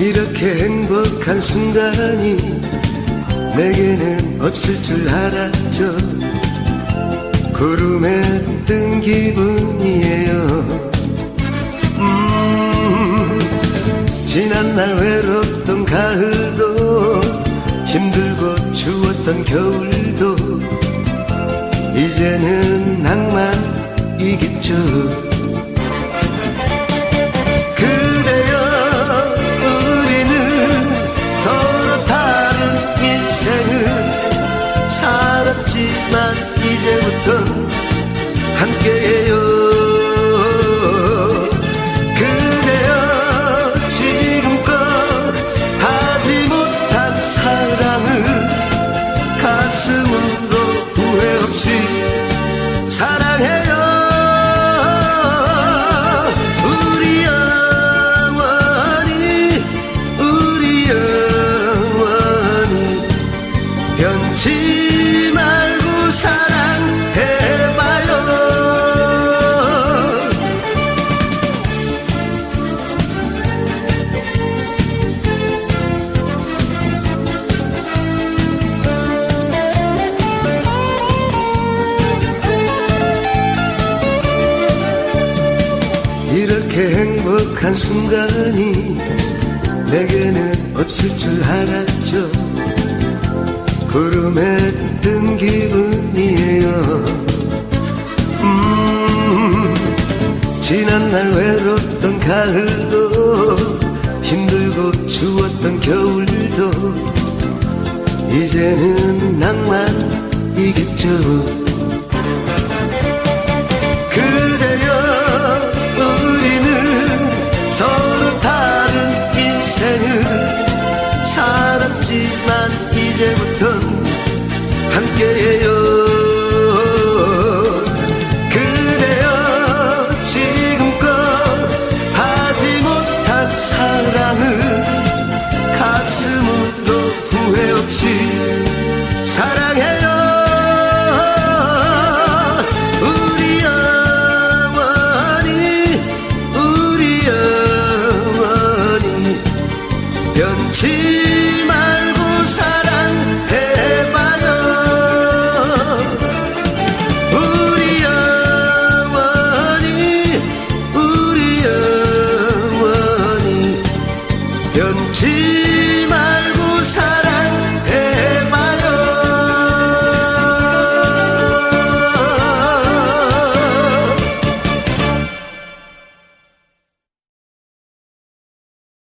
행복한 순간이 내게는 없을 줄 알았죠. 구름에 뜬 기분이에요. 음, 지난 날 외롭던 가을도 힘들고 추웠던 겨울도 이제는 낭만이겠죠 이제부터 함께해요. 그래요 지금껏 하지 못한 사랑을 가슴으로 후회 없이 사랑 이렇게 행복한 순간이 내게는 없을 줄 알았죠. 구름에 뜬 기분이에요. 음, 지난 날 외롭던 가을도 힘들고 추웠던 겨울도 이제는 낭만이겠죠 함께해요. 그래요 지금껏 하지 못한 사랑을 가슴으로 후회 없이